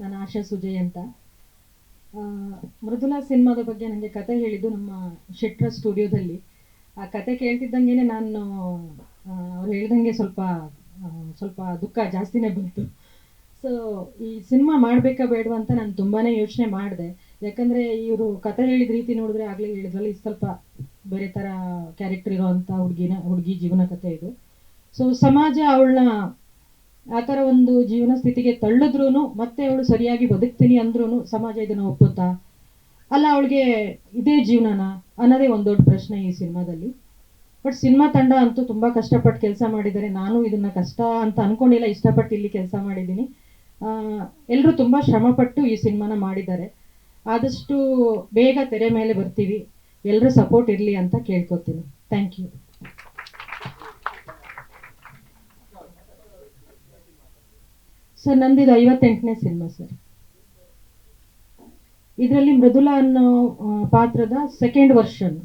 ನಾನು ಆಶಾ ಸುಜಯ್ ಅಂತ. ಮೃದುಲಾ ಸಿನಿಮಾದ ಬಗ್ಗೆ ನನಗೆ ಕತೆ ಹೇಳಿದ್ದು ನಮ್ಮ ಶೆಟ್ರ ಸ್ಟುಡಿಯೋದಲ್ಲಿ. ಆ ಕತೆ ಕೇಳ್ತಿದ್ದಂಗೆ ನಾನು ಅವ್ರು ಹೇಳ್ದಂಗೆ ಸ್ವಲ್ಪ ಸ್ವಲ್ಪ ದುಃಖ ಜಾಸ್ತಿನೇ ಬಂತು. ಸೊ ಈ ಸಿನಿಮಾ ಮಾಡಬೇಕಾ ಬೇಡವಾ ಅಂತ ನಾನು ತುಂಬಾ ಯೋಚನೆ ಮಾಡಿದೆ. ಯಾಕಂದರೆ ಇವರು ಕತೆ ಹೇಳಿದ ರೀತಿ ನೋಡಿದ್ರೆ ಆಗಲೇ ಹೇಳಿದ್ರಲ್ಲ, ಇದು ಸ್ವಲ್ಪ ಬೇರೆ ಥರ ಕ್ಯಾರೆಕ್ಟರ್ ಇರೋವಂಥ ಹುಡುಗಿನ, ಹುಡುಗಿ ಜೀವನ ಕತೆ ಇದು. ಸೊ ಸಮಾಜ ಅವಳನ್ನ ಆ ಥರ ಒಂದು ಜೀವನ ಸ್ಥಿತಿಗೆ ತಳ್ಳಿದ್ರೂ ಮತ್ತೆ ಅವಳು ಸರಿಯಾಗಿ ಬದುಕ್ತೀನಿ ಅಂದ್ರೂ ಸಮಾಜ ಇದನ್ನು ಒಪ್ಪುತ್ತಾ? ಅಲ್ಲ, ಅವಳಿಗೆ ಇದೇ ಜೀವನನ? ಅನ್ನೋದೇ ಒಂದು ದೊಡ್ಡ ಪ್ರಶ್ನೆ ಈ ಸಿನಿಮಾದಲ್ಲಿ. ಬಟ್ ಸಿನಿಮಾ ತಂಡ ಅಂತೂ ತುಂಬ ಕಷ್ಟಪಟ್ಟು ಕೆಲಸ ಮಾಡಿದ್ದಾರೆ. ನಾನು ಇದನ್ನ ಕಷ್ಟ ಅಂತ ಅನ್ಕೊಂಡಿಲ್ಲ ಇಷ್ಟಪಟ್ಟು ಇಲ್ಲಿ ಕೆಲಸ ಮಾಡಿದ್ದೀನಿ. ಎಲ್ಲರೂ ತುಂಬ ಶ್ರಮಪಟ್ಟು ಈ ಸಿನಿಮಾನ ಮಾಡಿದ್ದಾರೆ. ಆದಷ್ಟು ಬೇಗ ತೆರೆ ಮೇಲೆ ಬರ್ತೀವಿ. ಎಲ್ಲರೂ ಸಪೋರ್ಟ್ ಇರಲಿ ಅಂತ ಕೇಳ್ಕೊತೀನಿ. Thank you. ಸರ್ ನಂದಿದು ಐವತ್ತೆಂಟನೇ ಸಿನಿಮಾ ಸರ್. ಇದರಲ್ಲಿ ಮೃದುಲಾ ಅನ್ನೋ ಪಾತ್ರದ ಸೆಕೆಂಡ್ ವರ್ಷನ್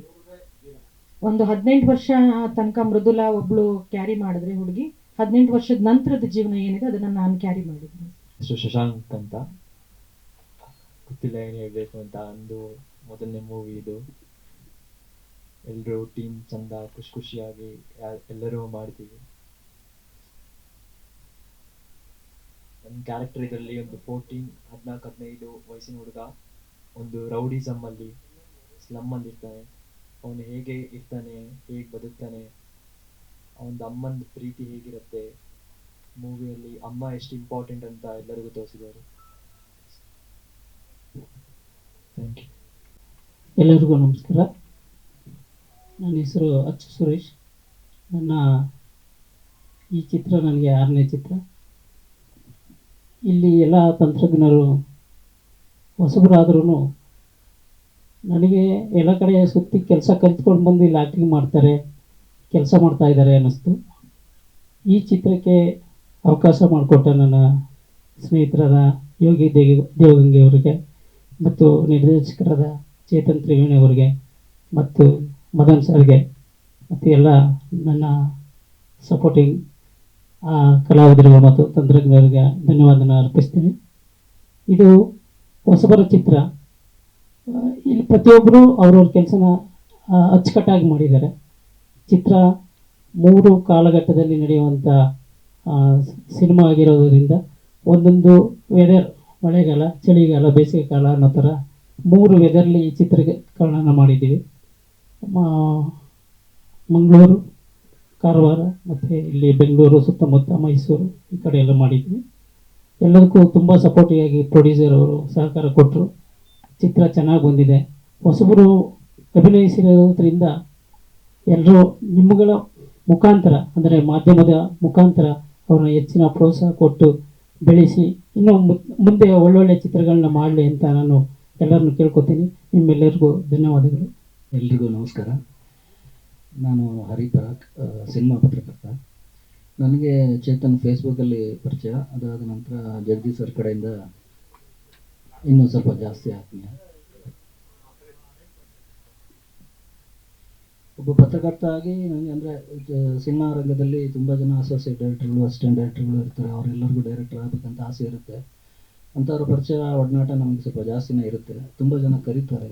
ಒಂದು ಹದಿನೆಂಟು ವರ್ಷ ತನಕ ಮೃದುಲಾ ಒಬ್ಳು ಕ್ಯಾರಿ ಮಾಡಿದ್ರೆ ಹುಡುಗಿ, ಹದಿನೆಂಟು ವರ್ಷದ ನಂತರದ ಜೀವನ ಏನಿದೆ ಅದನ್ನ ನಾನು ಕ್ಯಾರಿ ಮಾಡಿದ್ದೀನಿ. ಶಶಾಂಕ್ ಅಂತ. ಗೊತ್ತಿಲ್ಲ ಏನು ಹೇಳಬೇಕು ಅಂತ. ಅಂದು ಮೊದಲನೇ ಮೂವಿ ಇದು. ಎಲ್ಲರೂ ಟೀಮ್ ಚಂದ, ಖುಷಿ ಖುಷಿಯಾಗಿ ಎಲ್ಲರೂ ಮಾಡ್ತೀವಿ. ನನ್ನ ಕ್ಯಾರೆಕ್ಟರ್ ಇದರಲ್ಲಿ ಒಂದು ಫೋರ್ಟೀನ್ ಹದಿನಾಲ್ಕು, ಹದಿನೈದು ವಯಸ್ಸಿನ ಹುಡುಗ, ಒಂದು ರೌಡಿಸಮ್ಮಲ್ಲಿ ಸ್ಲಮ್ ಅಲ್ಲಿ ಇರ್ತಾನೆ. ಅವನು ಹೇಗೆ ಇರ್ತಾನೆ, ಹೇಗೆ ಬದುಕ್ತಾನೆ ಅವನ ಅಮ್ಮನ ಪ್ರೀತಿ ಹೇಗಿರುತ್ತೆ ಮೂವಿಯಲ್ಲಿ ಅಮ್ಮ ಎಷ್ಟು ಇಂಪಾರ್ಟೆಂಟ್ ಅಂತ ಎಲ್ಲರಿಗೂ ತೋರಿಸಿದ್ದಾರೆ. ಎಲ್ಲರಿಗೂ ನಮಸ್ಕಾರ. ನನ್ನ ಹೆಸರು ಅಚ್ಚು ಸುರೇಶ್. ನನ್ನ ಈ ಚಿತ್ರ ನನಗೆ ಆರನೇ ಚಿತ್ರ. ಇಲ್ಲಿ ಎಲ್ಲ ತಂತ್ರಜ್ಞರು ಹೊಸಬರಾದ್ರೂ ನನಗೆ ಎಲ್ಲ ಕಡೆ ಸುತ್ತಿ ಕೆಲಸ ಕಲ್ತ್ಕೊಂಡು ಬಂದು ಇಲ್ಲಿ ಆ್ಯಕ್ಟಿಂಗ್ ಮಾಡ್ತಾರೆ, ಕೆಲಸ ಮಾಡ್ತಾ ಇದ್ದಾರೆ ಅನ್ನಿಸ್ತು. ಈ ಚಿತ್ರಕ್ಕೆ ಅವಕಾಶ ಮಾಡಿಕೊಟ್ಟ ನನ್ನ ಸ್ನೇಹಿತರಾದ ಯೋಗಿ ದೇವ್, ದೇವಗಂಗೆ ಅವರಿಗೆ ಮತ್ತು ನಿರ್ದೇಶಕರಾದ ಚೇತನ್ ತ್ರಿವೇಣಿ ಅವರಿಗೆ ಮತ್ತು ಮದನ್ ಸರ್ಗೆ ಮತ್ತು ಎಲ್ಲ ನನ್ನ ಸಪೋರ್ಟಿಂಗ್ ಕಲಾವಿದರಿಗೆ ಮತ್ತು ತಂತ್ರಜ್ಞರಿಗೆ ಧನ್ಯವಾದನ ಅರ್ಪಿಸ್ತೀನಿ. ಇದು ಹೊಸಬರ ಚಿತ್ರ. ಇಲ್ಲಿ ಪ್ರತಿಯೊಬ್ಬರು ಅವ್ರವ್ರ ಕೆಲಸನ ಅಚ್ಚುಕಟ್ಟಾಗಿ ಮಾಡಿದ್ದಾರೆ. ಚಿತ್ರ ಮೂರು ಕಾಲಘಟ್ಟದಲ್ಲಿ ನಡೆಯುವಂಥ ಸಿನಿಮಾ ಆಗಿರೋದರಿಂದ ಒಂದೊಂದು ವೆದರ್ ಮಳೆಗಾಲ, ಚಳಿಗಾಲ ಬೇಸಿಗೆ ಕಾಲ ಅನ್ನೋ ಥರ ಮೂರು ವೆದರ್ಲಿ ಈ ಚಿತ್ರೀಕರಣನ ಮಾಡಿದ್ದೀವಿ. ಮಂಗಳೂರು ಕಾರವಾರ, ಮತ್ತು ಇಲ್ಲಿ ಬೆಂಗಳೂರು, ಸುತ್ತಮುತ್ತ ಮೈಸೂರು ಈ ಕಡೆ ಎಲ್ಲ ಮಾಡಿದ್ವಿ. ಎಲ್ಲದಕ್ಕೂ ತುಂಬ ಸಪೋರ್ಟಿವಾಗಿ ಪ್ರೊಡ್ಯೂಸರ್ ಅವರು ಸಹಕಾರ ಕೊಟ್ಟರು ಚಿತ್ರ ಚೆನ್ನಾಗಿ ಬಂದಿದೆ. ಹೊಸಬರು ಅಭಿನಯಿಸಿರೋದ್ರಿಂದ ಎಲ್ಲರೂ ನಿಮ್ಮಗಳ ಮುಖಾಂತರ, ಅಂದರೆ ಮಾಧ್ಯಮದ ಮುಖಾಂತರ ಅವ್ರನ್ನ ಹೆಚ್ಚಿನ ಪ್ರೋತ್ಸಾಹ ಕೊಟ್ಟು ಬೆಳೆಸಿ, ಇನ್ನೂ ಮುಂದೆ ಒಳ್ಳೊಳ್ಳೆ ಚಿತ್ರಗಳನ್ನ ಮಾಡಲಿ ಅಂತ ನಾನು ಎಲ್ಲರನ್ನು ಕೇಳ್ಕೊತೀನಿ. ನಿಮ್ಮೆಲ್ಲರಿಗೂ ಧನ್ಯವಾದಗಳು. ಎಲ್ರಿಗೂ ನಮಸ್ಕಾರ. ನಾನು ಹರಿ ಪರಾಕ್ ಸಿನಿಮಾ ಪತ್ರಕರ್ತ. ನನಗೆ ಚೇತನ್ ಫೇಸ್ಬುಕ್ಕಲ್ಲಿ ಪರಿಚಯ. ಅದಾದ ನಂತರ ಜಗದೀಶ್ ಸರ್ ಕಡೆಯಿಂದ ಇನ್ನೂ ಸ್ವಲ್ಪ ಜಾಸ್ತಿ ಆತ್ಮೀಯ. ಒಬ್ಬ ಪತ್ರಕರ್ತ ಆಗಿ ನನಗೆ ಅಂದರೆ ಸಿನಿಮಾ ರಂಗದಲ್ಲಿ ತುಂಬ ಜನ ಅಸೋಸಿಯೇಟ್ ಡೈರೆಕ್ಟರ್ಗಳು ಅಸಿಸ್ಟೆಂಟ್ ಡೈರೆಕ್ಟರ್ಗಳು ಇರ್ತಾರೆ. ಅವರೆಲ್ಲರಿಗೂ ಡೈರೆಕ್ಟರ್ ಆಗಬೇಕಂತ ಆಸೆ ಇರುತ್ತೆ. ಅಂಥವ್ರ ಪರಿಚಯ ಒಡನಾಟ ನಮಗೆ ಸ್ವಲ್ಪ ಜಾಸ್ತಿನೇ ಇರುತ್ತೆ. ತುಂಬ ಜನ ಕರೀತಾರೆ.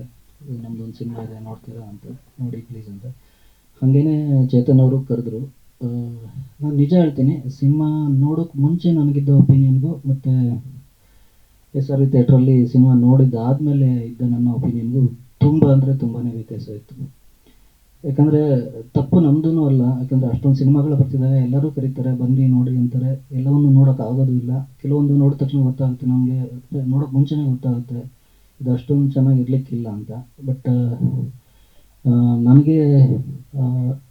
ಒಂದು ಸಿನಿಮಾ ಇದೆ, ನೋಡ್ತೀರಾ ಅಂತ. ನೋಡಿ ಪ್ಲೀಸ್ ಅಂತ. ಹಾಗೇನೆ ಚೇತನ್ ಅವರು ಕರೆದ್ರು. ನಾನು ನಿಜ ಹೇಳ್ತೀನಿ, ಸಿನಿಮಾ ನೋಡೋಕ್ಕೆ ಮುಂಚೆ ನನಗಿದ್ದ ಒಪಿನಿಯನ್ಗೂ ಮತ್ತು ಎಸ್ ಆರ್ ಥಿಯೇಟ್ರಲ್ಲಿ ಸಿನಿಮಾ ನೋಡಿದ್ದಾದಮೇಲೆ ಇದ್ದ ನನ್ನ ಒಪಿನಿಯನ್ಗೂ ತುಂಬ ಅಂದರೆ ತುಂಬಾ ವ್ಯತ್ಯಾಸ ಇತ್ತು. ಯಾಕಂದರೆ ತಪ್ಪು ನಮ್ಮದೂ ಅಲ್ಲ, ಯಾಕಂದರೆ ಅಷ್ಟೊಂದು ಸಿನಿಮಾಗಳು ಬರ್ತಿದ್ದಾವೆ ಎಲ್ಲರೂ ಕರೀತಾರೆ, ಬನ್ನಿ ನೋಡಿ ಅಂತಾರೆ, ಎಲ್ಲವನ್ನು ನೋಡೋಕೆ ಆಗೋದು ಇಲ್ಲ. ಕೆಲವೊಂದು ನೋಡಿದ ತಕ್ಷಣ ಗೊತ್ತಾಗುತ್ತೆ ನಮಗೆ, ನೋಡೋಕೆ ಮುಂಚೆನೇ ಗೊತ್ತಾಗುತ್ತೆ, ಇದು ಅಷ್ಟೊಂದು ಚೆನ್ನಾಗಿ ಇರಲಿಕ್ಕಿಲ್ಲ ಅಂತ. ಬಟ್ ನನಗೆ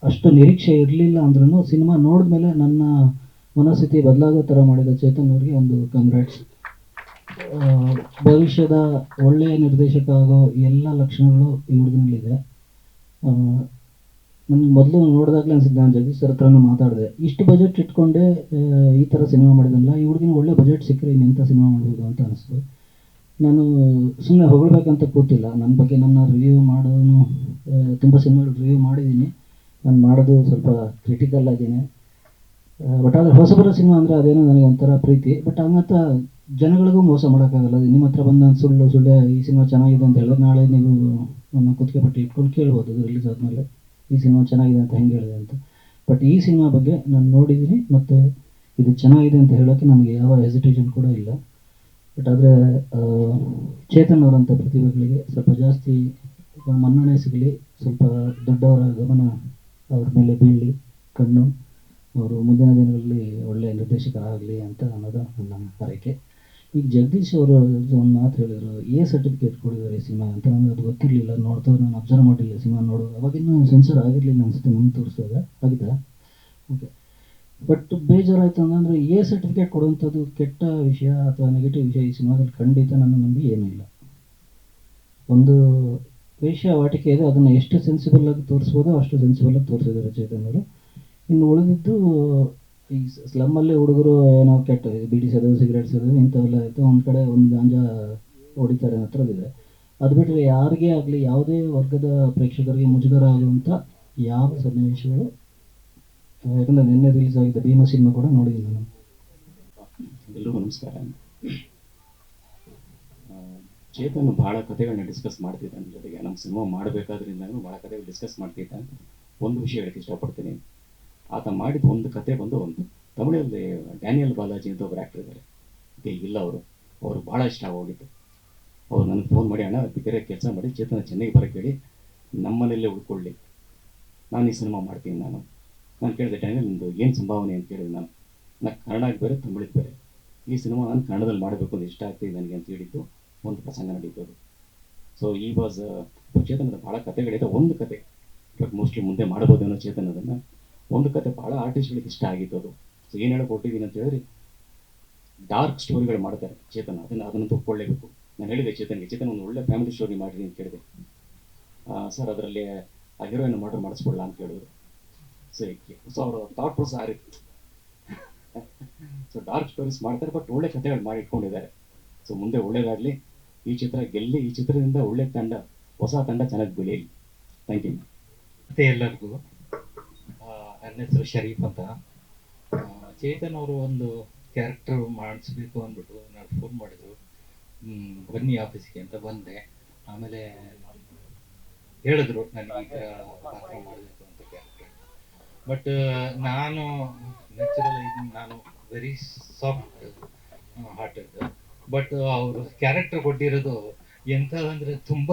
ಅಷ್ಟು ನಿರೀಕ್ಷೆ ಇರಲಿಲ್ಲ ಅಂದ್ರೂ ಸಿನಿಮಾ ನೋಡಿದ್ಮೇಲೆ ನನ್ನ ಮನಸ್ಥಿತಿ ಬದಲಾಗೋ ಥರ ಮಾಡಿದ ಚೇತನ್ ಅವರಿಗೆ ಒಂದು ಕಂಗ್ರಾಟ್ಸ್ ಭವಿಷ್ಯದ ಒಳ್ಳೆಯ ನಿರ್ದೇಶಕ ಆಗೋ ಎಲ್ಲ ಲಕ್ಷಣಗಳು ಈ ಹುಡುಗನಲ್ಲಿದೆ ನನಗೆ ಮೊದಲು ನೋಡಿದಾಗಲೇ ಅನಿಸಿದ್ದು ನಾನು ಜಗದೀಶ್ ಸರ್ ಹತ್ರನೂ ಮಾತಾಡಿದೆ. ಇಷ್ಟು ಬಜೆಟ್ ಇಟ್ಕೊಂಡೆ ಈ ಥರ ಸಿನಿಮಾ ಮಾಡಿದಲ್ಲ ಈ ಹುಡುಗಿನ ಒಳ್ಳೆ ಬಜೆಟ್ ಸಿಕ್ಕರೆ ಇನ್ನೆಂಥ ಸಿನಿಮಾ ಮಾಡ್ಬೋದು ಅಂತ ಅನಿಸ್ತು. ನಾನು ಸುಮ್ಮನೆ ಹೊಗಳಬೇಕಂತ ಕೂತಿಲ್ಲ. ನನ್ನ ಬಗ್ಗೆ ನನ್ನ ರಿವ್ಯೂ ಮಾಡೋನು ತುಂಬ ಸಿನಿಮಾಗಳು ರಿವ್ಯೂ ಮಾಡಿದ್ದೀನಿ ನಾನು ಮಾಡೋದು ಸ್ವಲ್ಪ ಕ್ರಿಟಿಕಲ್ ಆಗಿದೆ ಬಟ್ ಆದರೆ ಹೊಸಬರ ಸಿನಿಮಾ ಅಂದರೆ ಅದೇನೋ ನನಗೆ ಒಂಥರ ಪ್ರೀತಿ. ಬಟ್ ಹಂಗಂತ ಜನಗಳಿಗೂ ಮೋಸ ಮಾಡೋಕ್ಕಾಗಲ್ಲ. ನಿಮ್ಮ ಹತ್ರ ಬಂದು ನಾನು ಸುಳ್ಳು, ಸುಳ್ಳೆ, ಈ ಸಿನಿಮಾ ಚೆನ್ನಾಗಿದೆ ಅಂತ ಹೇಳಿದ್ರೆ ನಾಳೆ ನೀವು ನನ್ನ ಕುತ್ತಿಗೆ ಪಟ್ಟಿ ಇಟ್ಕೊಂಡು ಕೇಳ್ಬೋದು. ಅದು ರಿಲೀಸ್ ಆದಮೇಲೆ ಈ ಸಿನಿಮಾ ಚೆನ್ನಾಗಿದೆ ಅಂತ ಹೆಂಗೆ ಹೇಳಿದೆ ಅಂತ. ಬಟ್ ಈ ಸಿನಿಮಾ ಬಗ್ಗೆ ನಾನು ನೋಡಿದ್ದೀನಿ ಮತ್ತು ಇದು ಚೆನ್ನಾಗಿದೆ ಅಂತ ಹೇಳೋಕ್ಕೆ ನನಗೆ ಯಾವ ಹೆಸಿಟೇಷನ್ ಕೂಡ ಇಲ್ಲ. ಬಟ್ ಆದರೆ ಚೇತನ್ ಅವರಂಥ ಪ್ರತಿಭೆಗಳಿಗೆ ಸ್ವಲ್ಪ ಜಾಸ್ತಿ ಮನ್ನಣೆ ಸಿಗಲಿ, ಸ್ವಲ್ಪ ದೊಡ್ಡವರ ಗಮನ ಅವ್ರ ಮೇಲೆ ಬೀಳಲಿ, ಕಣ್ಣು. ಅವರು ಮುಂದಿನ ದಿನಗಳಲ್ಲಿ ಒಳ್ಳೆಯ ನಿರ್ದೇಶಕರಾಗಲಿ ಅಂತ ಅನ್ನೋದು ನನ್ನ ಹಾರೈಕೆ ಈಗ ಜಗದೀಶ್ ಅವರು ಒಂದು ಮಾತು ಹೇಳಿದರು, ಎ ಸರ್ಟಿಫಿಕೇಟ್ ಕೊಡಿದ್ದಾರೆ ಸಿನಿಮಾ ಅಂತ. ನನಗೆ ಅದು ಗೊತ್ತಿರಲಿಲ್ಲ. ನೋಡ್ತಾ ನಾನು ಅಬ್ಸರ್ವ್ ಮಾಡಿಲ್ಲ ಸಿನಿಮಾ ನೋಡೋದು. ಅವಾಗಿನ್ನೂ ಸೆನ್ಸರ್ ಆಗಿರಲಿಲ್ಲ ಅನಿಸುತ್ತೆ, ನಮ್ಗೆ ತೋರಿಸಿದಾಗ. ಆಗಿದ್ದ ಓಕೆ ಬಟ್ ಬೇಜಾರಾಯಿತು ಅಂತಂದರೆ ಎ ಸರ್ಟಿಫಿಕೇಟ್ ಕೊಡುವಂಥದ್ದು ಕೆಟ್ಟ ವಿಷಯ ಅಥವಾ ನೆಗೆಟಿವ್ ವಿಷಯ ಈ ಸಿನಿಮಾದಲ್ಲಿ ಖಂಡಿತ ನನ್ನ ನಂಬಿ ಏನೂ ಇಲ್ಲ ಒಂದು ವೇಶ್ಯಾವಾಟಿಕೆ ಇದೆ, ಅದನ್ನು ಎಷ್ಟು ಸೆನ್ಸಿಬಲ್ ಆಗಿ ತೋರಿಸ್ಬೋದೋ ಅಷ್ಟು ಸೆನ್ಸಿಬಲ್ ಆಗಿ ತೋರಿಸಿದ್ದಾರೆ ಚೇತನ್ ಅವರು ಇನ್ನು ಉಳಿದಿದ್ದು, ಈ ಸ್ಲಮ್ಮಲ್ಲಿ ಹುಡುಗರು ಏನೋ ಕೆಟ್ಟ ಬಿಡಿ ಸೇದೋದು ಸಿಗರೇಟ್ ಸೇದೋದು, ಇಂಥವೆಲ್ಲ ಇತ್ತು ಒಂದು ಕಡೆ ಒಂದು ಗಾಂಜಾ ಹೊಡಿತಾರೆ ಇದೆ ಅದು ಬಿಟ್ಟರೆ ಯಾರಿಗೇ ಆಗಲಿ, ಯಾವುದೇ ವರ್ಗದ ಪ್ರೇಕ್ಷಕರಿಗೆ ಮುಜುಗರ ಆಗುವಂಥ ಯಾವ ಸನ್ನಿವೇಶಗಳು ಯಾಕಂದರೆ ನಿನ್ನೆ ರಿಲೀಸ್ ಆಗಿದ್ದ ಭೀಮಾ ಸಿನಿಮಾ ಕೂಡ ನೋಡಿದ್ದೀನಿ ನಾನು. ಎಲ್ರಿಗೂ ನಮಸ್ಕಾರ. ಚೇತನ್ ಭಾಳ ಕಥೆಗಳನ್ನ ಡಿಸ್ಕಸ್ ಮಾಡ್ತಿದ್ದ ನನ್ನ ಜೊತೆಗೆ. ನಮ್ಮ ಸಿನಿಮಾ ಮಾಡಬೇಕಾದ್ರಿಂದನೂ ಭಾಳ ಕಥೆಗಳು ಡಿಸ್ಕಸ್ ಮಾಡ್ತಿದ್ದ ಒಂದು ವಿಷಯ ಹೇಳಕ್ಕೆ ಇಷ್ಟಪಡ್ತೀನಿ. ಆತ ಮಾಡಿದ ಒಂದು ಕತೆ ಬಂದು ಒಂದು. ತಮಿಳಲ್ಲಿ ಡ್ಯಾನಿಯಲ್ ಬಾಲಾಜಿ ಅಂತ ಒಬ್ಬರು ಆ್ಯಕ್ಟರ್ ಇದ್ದಾರೆ ಇಲ್ಲ ಅವರು. ಅವರು ಭಾಳ ಇಷ್ಟ ಆಗೋಗಿತ್ತು ಅವ್ರು ನನಗೆ ಫೋನ್ ಮಾಡಿ, ಅಣ್ಣ, ಬೇರೆ ಕೆಲಸ ಮಾಡಿ, ಚೇತನ ಚೆನ್ನಾಗಿ ಬರೋಕ್ಕೆ ಹೇಳಿ ನಮ್ಮನೇಲೇ ಉಳ್ಕೊಳ್ಳಿ. ನಾನು ಈ ಸಿನಿಮಾ ಮಾಡ್ತೀನಿ ನಾನು. ನಾನು ಕೇಳಿದೆ ಟೈಮಲ್ಲಿ ನಿಮ್ಮದು ಏನು ಸಂಭಾವನೆ ಅಂತ ಕೇಳಿದೆ ನಾನು ನಾನು ಕನ್ನಡಕ್ಕೆ ಬೇರೆ ತಮಿಳಿಗೆ ಬೇರೆ ಈ ಸಿನಿಮಾ ನಾನು ಕನ್ನಡದಲ್ಲಿ ಮಾಡಬೇಕು ಅಂತ ಇಷ್ಟ ಆಗ್ತಿದೆ ನನಗೆ ಅಂತ ಹೇಳಿದ್ದು ಒಂದು ಪ್ರಸಂಗ ನಡೀತದು. ಸೊ ಈ ವಾಸ್ ಚೇತನದ ಭಾಳ ಕಥೆಗಳಿದೆ. ಒಂದು ಕತೆ. ಇವಾಗ ಮೋಸ್ಟ್ಲಿ ಮುಂದೆ ಮಾಡಬಹುದು ಅನ್ನೋ ಚೇತನ್ ಅದನ್ನು. ಒಂದು ಕತೆ ಭಾಳ ಆರ್ಟಿಸ್ಟ್ಗಳಿಗೆ ಇಷ್ಟ ಆಗಿತ್ತು ಅದು. ಸೊ ಏನು ಹೇಳಕ್ ಹೊಟ್ಟಿದ್ದೀನಿ ಅಂತ ಹೇಳಿದ್ರೆ ಡಾರ್ಕ್ ಸ್ಟೋರಿಗಳು ಮಾಡ್ತಾರೆ ಚೇತನ. ಅದನ್ನು ಅದನ್ನು ಒಪ್ಕೊಳ್ಳೇಬೇಕು ನಾನು ಹೇಳಿದೆ ಚೇತನ್ಗೆ, ಚೇತನ ಒಂದು ಒಳ್ಳೆ ಫ್ಯಾಮಿಲಿ ಸ್ಟೋರಿ ಮಾಡಿರಿ ಅಂತ ಕೇಳಿದೆ. ಸರ್, ಅದರಲ್ಲಿ ಆ ಹೀರೋಯಿನ್ ಮಾಡಿಸ್ಕೊಳ್ಳ ಅಂತ ಹೇಳಿದ್ರು ಸರಿ ಸೊ ಅವರ ಥಾಟ್ ಪ್ರೊಸೆಸ್ ಆ ಸೊ ಡಾರ್ಕ್ ಸ್ಟೋರೀಸ್ ಮಾಡ್ತಾರೆ ಬಟ್ ಒಳ್ಳೆ ಕಥೆಗಳು ಮಾಡಿ ಇಟ್ಕೊಂಡಿದ್ದಾರೆ ಸೊ ಮುಂದೆ ಒಳ್ಳೇದಾಗಲಿ. ಈ ಚಿತ್ರ ಗೆಲ್ಲಿ, ಈ ಚಿತ್ರದಿಂದ ಒಳ್ಳೆ ತಂಡ, ಹೊಸ ತಂಡ ಚೆನ್ನಾಗಿ ಬೆಳೆಯಲಿ. ಥ್ಯಾಂಕ್ ಯು ಮತ್ತೆ ಎಲ್ಲರಿಗೂ ನನ್ನ ಹೆಸರು ಶರೀಫ್ ಅಂತ. ಚೇತನ್ ಅವರು ಒಂದು ಕ್ಯಾರೆಕ್ಟರ್ ಮಾಡಿಸ್ಬೇಕು ಅಂದ್ಬಿಟ್ಟು ನಾನು ಫೋನ್ ಮಾಡಿದ್ರು ಬನ್ನಿ ಆಫೀಸ್ಗೆ ಅಂತ ಬಂದೆ. ಆಮೇಲೆ, ಹೇಳಿದ್ರು ನನಗೆ ಈ ಮಾಡಬೇಕು ಬಟ್ ನಾನು ನ್ಯಾಚುರಲ್ ನಾನು ವೆರಿ ಸಾಫ್ಟ್ ಹಾರ್ಟೆಡ್ ಬಟ್ ಅವರು ಕ್ಯಾರೆಕ್ಟರ್ ಕೊಟ್ಟಿರೋದು ಎಂಥದಂದ್ರೆ ತುಂಬ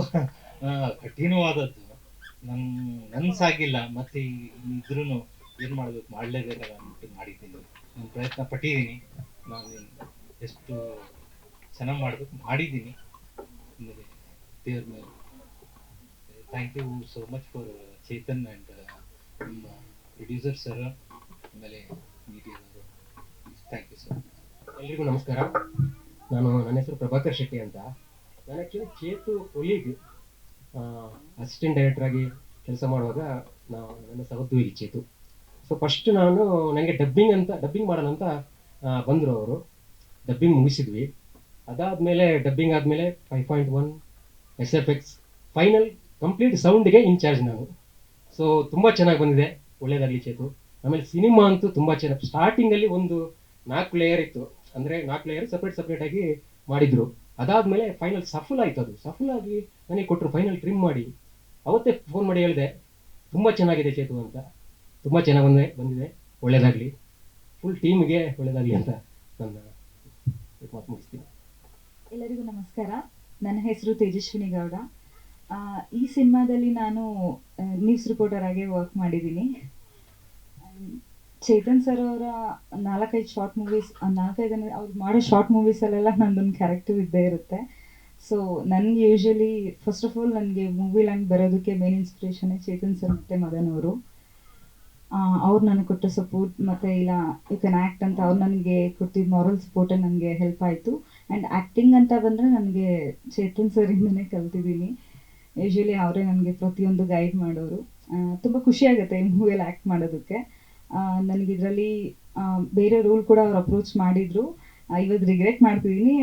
ಕಠಿಣವಾದದ್ದು. ನನ್, ನನ್ಸಾಗಿಲ್ಲ. ಮತ್ತೆ ಇದ್ರೂ ಏನು ಮಾಡಬೇಕು? ಮಾಡಲೇಬೇಕಲ್ಲ ಅಂದ್ಬಿಟ್ಟು ಮಾಡಿದ್ದೀನಿ. ನಾನು ಪ್ರಯತ್ನ ಪಟ್ಟಿದ್ದೀನಿ. ನಾನು ಎಷ್ಟು ಚೆನ್ನಾಗಿ ಮಾಡಬೇಕು ಮಾಡಿದ್ದೀನಿ. ದೇವ್ರ thank you so much for Chetan and ನಿಮ್ಮ ಪ್ರೊಡ್ಯೂಸರ್ ಸರ್ ಆಮೇಲೆ ಥ್ಯಾಂಕ್ ಯು ಸರ್ ಎಲ್ರಿಗೂ ನಮಸ್ಕಾರ. ನಾನು ನನ್ನ ಹೆಸರು ಪ್ರಭಾಕರ್ ಶೆಟ್ಟಿ ಅಂತ. ನಾನು ಆ್ಯಕ್ಚುಲಿ ಚೇತು ಒಲೀಗ್ ಅಸಿಸ್ಟೆಂಟ್ ಡೈರೆಕ್ಟರ್ ಆಗಿ ಕೆಲಸ ಮಾಡುವಾಗ ನಾವು ನನ್ನ ಇಲ್ಲಿ ಚೇತು. ಸೊ ಫಸ್ಟ್ ನಾನು ನನಗೆ ಡಬ್ಬಿಂಗ್ ಅಂತ ಡಬ್ಬಿಂಗ್ ಮಾಡೋಣ ಅಂತ ಬಂದರು ಅವರು. ಡಬ್ಬಿಂಗ್ ಮುಗಿಸಿದ್ವಿ. ಅದಾದಮೇಲೆ ಡಬ್ಬಿಂಗ್ ಆದಮೇಲೆ five point one S F X final complete ಸೌಂಡ್ಗೆ incharge ನಾನು. ಸೊ ತುಂಬ ಚೆನ್ನಾಗಿ ಬಂದಿದೆ. ಒಳ್ಳೇದಾಗಲಿ ಚೇತು. ಆಮೇಲೆ ಸಿನಿಮಾ ಅಂತೂ ತುಂಬಾ ಚೆನ್ನಾಗಿ ಸ್ಟಾರ್ಟಿಂಗಲ್ಲಿ ಒಂದು ನಾಲ್ಕು ಲೇಯರ್ ಇತ್ತು. ಅಂದ್ರೆ ನಾಲ್ಕು ಲೇಯರ್ ಸಪ್ರೇಟ್ ಸಪ್ರೇಟ್ ಆಗಿ ಮಾಡಿದ್ರು. ಅದಾದ್ಮೇಲೆ ಫೈನಲ್ ಸಫಲ್ ಆಯ್ತು ಅದು. ಸಫಲ್ ಆಗಿ ನನಗೆ ಕೊಟ್ಟರು ಫೈನಲ್ ಟ್ರಿಮ್ ಮಾಡಿ. ಅವತ್ತೇ ಫೋನ್ ಮಾಡಿ ಹೇಳಿದೆ, ತುಂಬಾ ಚೆನ್ನಾಗಿದೆ ಚೇತು ಅಂತ. ತುಂಬಾ ಚೆನ್ನಾಗಿ ಬಂದೆ, ಬಂದಿದೆ. ಒಳ್ಳೇದಾಗಲಿ. ಫುಲ್ ಟೀಮ್ಗೆ ಒಳ್ಳೇದಾಗಲಿ ಅಂತ ನನ್ನ ಮಾತು ಮುಗಿಸ್ತೀನಿ. ಎಲ್ಲರಿಗೂ ನಮಸ್ಕಾರ. ನನ್ನ ಹೆಸರು ತೇಜಸ್ವಿನಿ ಗೌಡ. ಈ ಸಿನಿಮಾದಲ್ಲಿ ನಾನು ನ್ಯೂಸ್ ರಿಪೋರ್ಟರ್ ಆಗಿ ವರ್ಕ್ ಮಾಡಿದ್ದೀನಿ. ಚೇತನ್ ಸರ್ ಅವರ ನಾಲ್ಕೈದು ಶಾರ್ಟ್ ಮೂವೀಸ್ ನಾಲ್ಕೈದು ಅಂದರೆ ಅವ್ರು ಮಾಡೋ ಶಾರ್ಟ್ ಮೂವೀಸಲ್ಲೆಲ್ಲ ನಂದೊಂದು ಕ್ಯಾರೆಕ್ಟರ್ ಇದ್ದೇ ಇರುತ್ತೆ. ಸೊ ನನಗೆ ಯೂಶ್ವಲಿ ಫಸ್ಟ್ ಆಫ್ ಆಲ್ ನನಗೆ ಮೂವಿ ಲ್ಯಾಂಗ್ ಬರೋದಕ್ಕೆ ಮೇನ್ ಇನ್ಸ್ಪಿರೇಷನ್ ಚೇತನ್ ಸರ್ ಮತ್ತು ಮದನ್ ಅವರು. ಅವ್ರು ನನಗೆ ಕೊಟ್ಟ ಸಪೋರ್ಟ್ ಮತ್ತು ಇಲ್ಲ ಯು ಕ್ಯಾನ್ ಆ್ಯಕ್ಟ್ ಅಂತ ಅವ್ರು ನನಗೆ ಕೊಟ್ಟಿದ್ದ ಮಾರಲ್ ಸಪೋರ್ಟೇ ನನಗೆ ಹೆಲ್ಪ್ ಆಯಿತು. ಆ್ಯಂಡ್ ಆ್ಯಕ್ಟಿಂಗ್ ಅಂತ ಬಂದರೆ ನನಗೆ ಚೇತನ್ ಸರಿಂದನೇ ಕಲ್ತಿದ್ದೀನಿ. ಯೂಶ್ವಲಿ ಅವರೇ ನನಗೆ ಪ್ರತಿಯೊಂದು ಗೈಡ್ ಮಾಡೋರು. ತುಂಬ ಖುಷಿಯಾಗುತ್ತೆ ಈ ಮೂವಿಯಲ್ಲಿ ಆ್ಯಕ್ಟ್ ಮಾಡೋದಕ್ಕೆ. ನನಗೆ ಇದರಲ್ಲಿ ಬೇರೆ ರೂಲ್ ಕೂಡ ಅವ್ರು ಅಪ್ರೋಚ್ ಮಾಡಿದ್ರು. ಇವತ್ತು ರಿಗ್ರೆಟ್ ಮಾಡ್ತಿದ್ದೀನಿ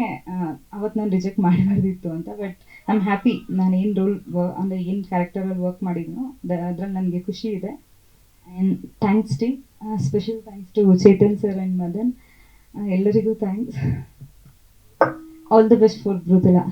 ಅವತ್ತು ನಾನು ರಿಜೆಕ್ಟ್ ಮಾಡಬಾರ್ದಿತ್ತು ಅಂತ. ಬಟ್ ಐ ಆಮ್ ಹ್ಯಾಪಿ ನಾನು ಏನು ರೋಲ್ ಅಂದರೆ ಏನು ಕ್ಯಾರೆಕ್ಟರಲ್ಲಿ ವರ್ಕ್ ಮಾಡಿದ್ನೋ ಅದ್ರಲ್ಲಿ ನನಗೆ ಖುಷಿ ಇದೆ. And thanks T special thanks to Chetan sir and Madan. ಎಲ್ಲರಿಗೂ thanks all the best for Mridula